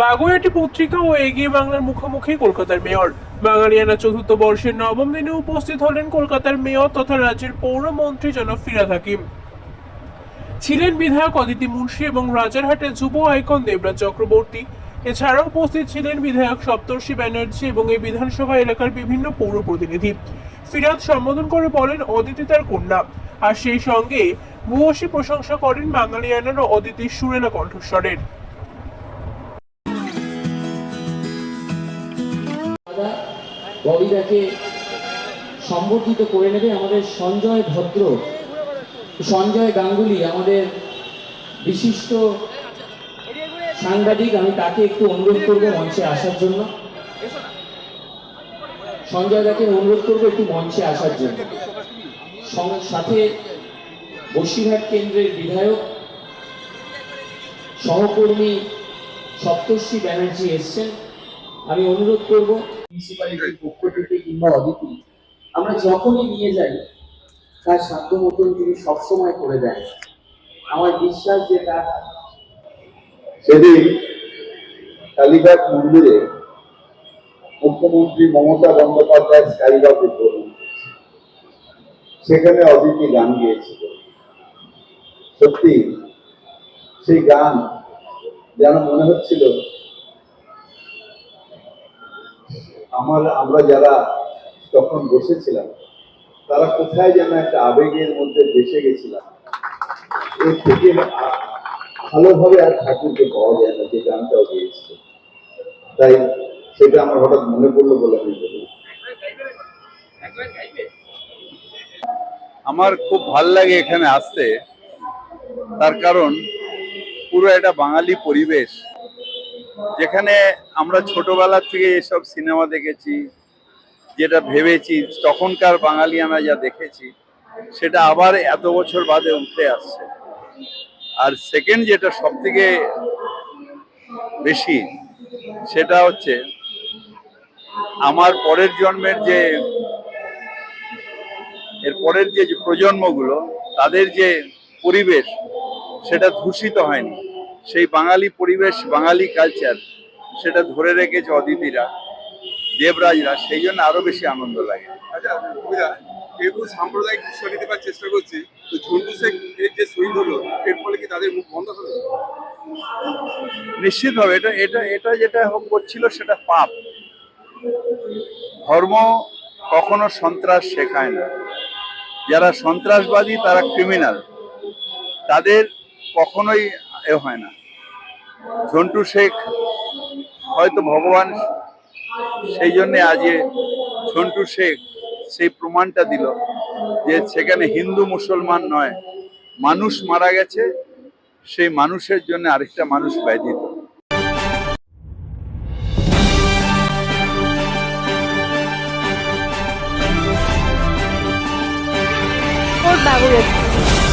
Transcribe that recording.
বাগুইয়াটি পত্রিকা ও এগিয়ে বাংলার মুখোমুখি কলকাতার মেয়র। বাঙালিয়ানা চতুর্থ বর্ষের নবম দিনে উপস্থিত হলেন কলকাতার মেয়র তথা রাজ্যের পৌরমন্ত্রী জনাব ফিরাদ হাকিম। ছিলেন বিধায়ক অদিতি মুন্সী এবং রাজারহাটের যুব আইকন দেবরাজ চক্রবর্তী। এছাড়াও উপস্থিত ছিলেন বিধায়ক সপ্তর্ষি ব্যানার্জি এবং এই বিধানসভা এলাকার বিভিন্ন পৌর প্রতিনিধি। ফিরাদ সম্বোধন করে বলেন, অদিতি তার কন্যা। আর সেই সঙ্গে ভূয়সী প্রশংসা করেন বাঙালিয়ানার অদিতির সুরেলা কণ্ঠস্বরের। ববিদাকে সম্বর্ধিত করে নেবে আমাদের সঞ্জয় ভদ্র। সঞ্জয় গাঙ্গুলি, আমাদের বিশিষ্ট সাংবাদিক, আমি তাকে একটু অনুরোধ করব মঞ্চে আসার জন্য। সঞ্জয় দাকে অনুরোধ করব একটু মঞ্চে আসার জন্য। সাথে বসিরহাট কেন্দ্রের বিধায়ক, সহকর্মী সপ্তর্ষি ব্যানার্জি এসছেন। আমি অনুরোধ করব মিউনিসিপ্যালিটির পক্ষ থেকে কিংবা অদিতি আমরা যখনই নিয়ে যাই, তার সাধ্য মতন তিনি সবসময় করে দেন। আমার বিশ্বাস যে তার সেদিন কালীঘাট মন্দিরে মুখ্যমন্ত্রী মমতা বন্দ্যোপাধ্যায় স্কাইরক উদ্বোধন সেখানে অদিতি গান গিয়েছিল। সত্যি সেই গান যেন মনে হচ্ছিল আমার, আমরা যারা তখন বসেছিলাম, তারা কোথায় যেন একটা আবেগের মধ্যে ভেসে গেছিলাম। এর থেকে ভালোভাবে আর ঠাকুরকে পাওয়া যায় না, যে গানটাও গিয়েছিল তাই সেটা আমার হঠাৎ মনে পড়ল বলে আমি বলি। আমার খুব ভালো লাগে এখানে আসতে। তার কারণ পুরো একটা বাঙালি পরিবেশ। যেখানে আমরা ছোটবেলা থেকে এসব সিনেমা দেখেছি, যেটা ভেবেছি, তখনকার বাঙালি আমরা যা দেখেছি, সেটা আবার এত বছর বাদে উঠে আসছে। আর সেকেন্ড যেটা সব থেকে বেশি, সেটা হচ্ছে, আমার পরের জন্মের যে, এর পরের যে প্রজন্মগুলো, তাদের যে পরিবেশ, সেটা দূষিত হয়নি। সেই বাঙালি পরিবেশ বাঙালি কালচার সেটা ধরে রেখেছে অদিতিরা দেবরাজরা সেই জন্য আরও বেশি আনন্দ লাগে। আচ্ছা যেহেতু সাম্প্রদায়িক দৃশ্য নিতে পারার চেষ্টা করছি তো ঝন্টু শেখ এর যে শহীদ হলো এর ফলে কি তাদের মুখ বন্ধ হবে নিশ্চিতভাবে এটা এটা এটা যেটা হোক করছিল সেটা পাপ। ধর্ম কখনো সন্ত্রাস শেখায় না। যারা সন্ত্রাসবাদী তারা ক্রিমিনাল তাদের কখনোই এ হয় না ঝন্টু শেখ হয়তো ভগবান সেই জন্যে আজকে ঝন্টু শেখ সেই প্রমাণটা দিল যে সেখানে হিন্দু মুসলমান নয়, মানুষ মারা গেছে, সেই মানুষের জন্য আরেকটা মানুষ Por Baguette.